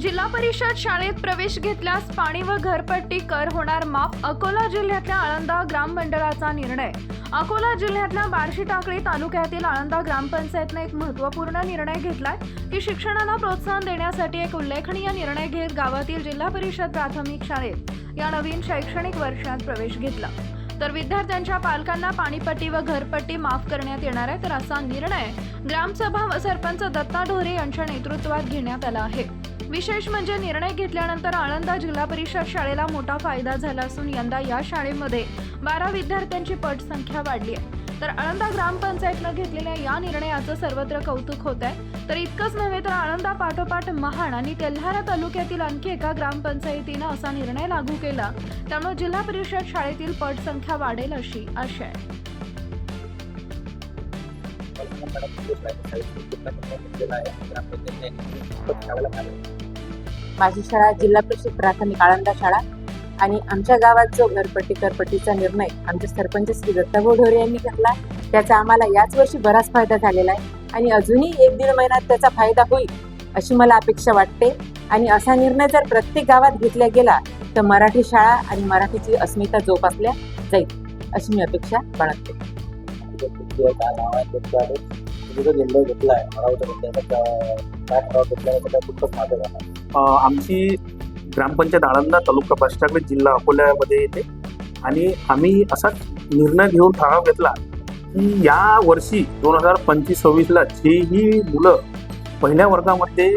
जिल्हा परिषद शाळेत प्रवेश घेतल्यास पाणी व घरपट्टी कर होणार माफ अकोला जिल्ह्यातल्या आळंदा ग्राम मंडळाचा निर्णय. अकोला जिल्ह्यातल्या बार्शी टाकळी तालुक्यातील आळंदा ग्रामपंचायतने एक महत्त्वपूर्ण निर्णय घेतलाय की शिक्षणाला प्रोत्साहन देण्यासाठी एक उल्लेखनीय निर्णय घेत गावातील जिल्हा परिषद प्राथमिक शाळेत या नवीन शैक्षणिक वर्षात प्रवेश घेतला. तर विद्यार्थ्यांच्या पालकांना पाणीपट्टी व घरपट्टी माफ करण्यात येणार आहे तर असा निर्णय ग्रामसभा व सरपंच दत्ता ढोरे यांच्या नेतृत्वात घेण्यात आला आहे. विशेष म्हणजे निर्णय घेतल्यानंतर आळंदा जिल्हा परिषद शाळेला मोठा फायदा झाला असून यंदा या शाळेमध्ये बारा विद्यार्थ्यांची पटसंख्या वाढली आहे. तर आळंदा ग्रामपंचायतनं घेतलेल्या या निर्णयाचं सर्वत्र कौतुक होत आहे. तर इतकंच नव्हे तर आळंदा पाठोपाठ महाड आणि तेल्हारा तालुक्यातील आणखी एका ग्रामपंचायतीनं असा निर्णय लागू केला. त्यामुळे जिल्हा परिषद शाळेतील पटसंख्या वाढेल अशी आशा आहे. माझी शाळा जिल्हा परिषद प्राथमिक आळंदा शाळा आणि आमच्या गावात जो घरपट्टी करपट्टीचा निर्णय आमचे सरपंच श्री दत्ता गोढोरे यांनी घेतला त्याचा आम्हाला याच वर्षी बराच फायदा झालेला आहे आणि अजूनही एक दीड महिन्यात त्याचा फायदा होईल अशी मला अपेक्षा वाटते. आणि असा निर्णय जर प्रत्येक गावात घेतला गेला तर मराठी शाळा आणि मराठीची अस्मिता जोपासल्या जाईल अशी मी अपेक्षा बाळगते. निर्णय घेतलाय मला घेतला त्याचा काय ठराव घेतला त्याचा खूपच फायदा झाला आमची ग्रामपंचायत आळंदा तालुका पाष्टाकडे जिल्हा अकोल्यामध्ये येते. आणि आम्ही असा निर्णय घेऊन ठराव घेतला की या वर्षी दोन हजार पंचवीस सव्वीसला जेही मुलं पहिल्या वर्गामध्ये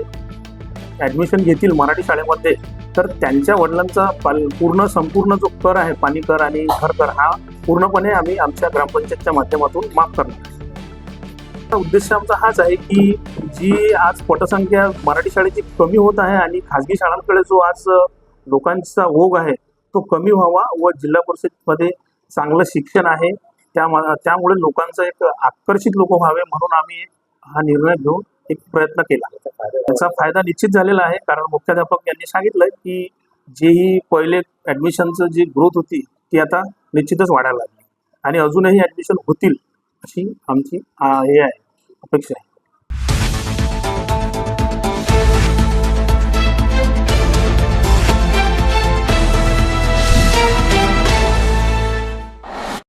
ॲडमिशन घेतील मराठी शाळेमध्ये तर त्यांच्या वडिलांचा पाल पूर्ण संपूर्ण जो कर आहे पाणी कर आणि घर कर हा पूर्णपणे आम्ही आमच्या ग्रामपंचायतच्या माध्यमातून माफ करणार उद्देश आमचा हाच आहे की जी आज पटसंख्या मराठी शाळेची कमी होत आहे आणि खाजगी शाळांकडे जो आज लोकांचा ओघ आहे तो कमी व्हावा व जिल्हा परिषदमध्ये चांगलं शिक्षण आहे त्या त्यामुळे लोकांचं एक आकर्षित लोक व्हावे म्हणून आम्ही हा निर्णय घेऊन एक प्रयत्न केला. त्याचा फायदा निश्चित झालेला आहे कारण मुख्याध्यापक यांनी सांगितलं की जे ही पहिले ॲडमिशनचं जी ग्रोथ होती ती आता निश्चितच वाढायला लागली. आणि अजूनही ॲडमिशन होतील अशी आमची हे आहे अपेक्षा आहे.